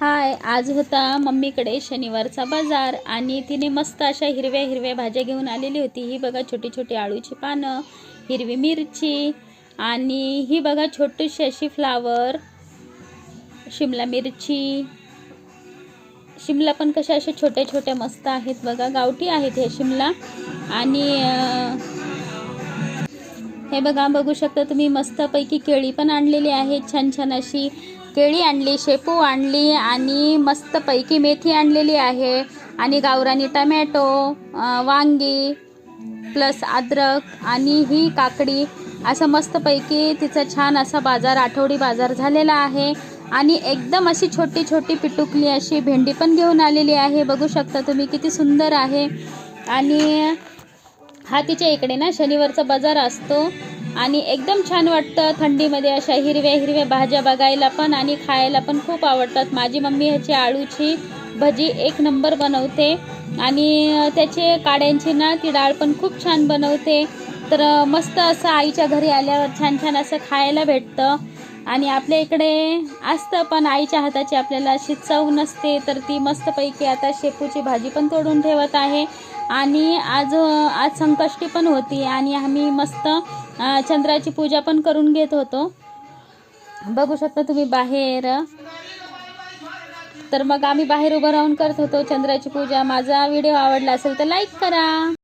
हाय आज होता मम्मीकडे शनिवारचा बाजार आणि तिने मस्त अशा हिरव्या हिरव्या भाज्या घेऊन आलेली होती. ही बघा छोटी छोटी आळूची पानं हिरवी मिरची आणि ही बघा छोटीशी अशी फ्लावर शिमला मिरची. शिमला पण कशा अशा छोट्या छोट्या मस्त आहेत बघा गावठी आहेत हे शिमला. आणि हे बघा बघू शकता तुम्ही मस्तपैकी केळी पण आणलेली आहे छान छान अशी केळी आणली शेपू आणली आणि मस्तपैकी मेथी आणलेली आहे. आणि गावरानी टमॅटो वांगी प्लस अद्रक आणि ही काकडी. असं मस्तपैकी तिचा छान असा बाजार आठवडी बाजार झालेला आहे. आणि एकदम अशी छोटी छोटी पिटुकली अशी भेंडी पण घेऊन आलेली आहे. बघू शकता तुम्ही किती सुंदर आहे. आणि हा तिच्या इकडे ना शनिवारचा बाजार असतो. आणि एकदम छान वाटतं. थंडीमध्ये अशा हिरव्या हिरव्या भाज्या बघायला पण आणि खायला पण खूप आवडतात. माझी मम्मी ह्याची आळूची भजी एक नंबर बनवते. आणि त्याचे काड्यांची ना ती डाळ पण खूप छान बनवते. तर मस्त असं आईच्या घरी आल्यावर छान छान असं खायला भेटतं. आणि आपल्या इकडे असतं पण आईच्या हाताची आपल्याला अशी चव नसते. तर ती मस्तपैकी आता शेपूची भाजी पण तोडून ठेवत आहे. आणि आज आज संकष्टी पण होती. आणि आम्ही मस्त चंद्राची पूजा पण करून घेत होतो. बघू शकता तुम्ही बाहेर. तर मग आम्ही बाहेर उभं राहून करत होतो चंद्राची पूजा. माझा व्हिडिओ आवडला असेल तर लाईक करा.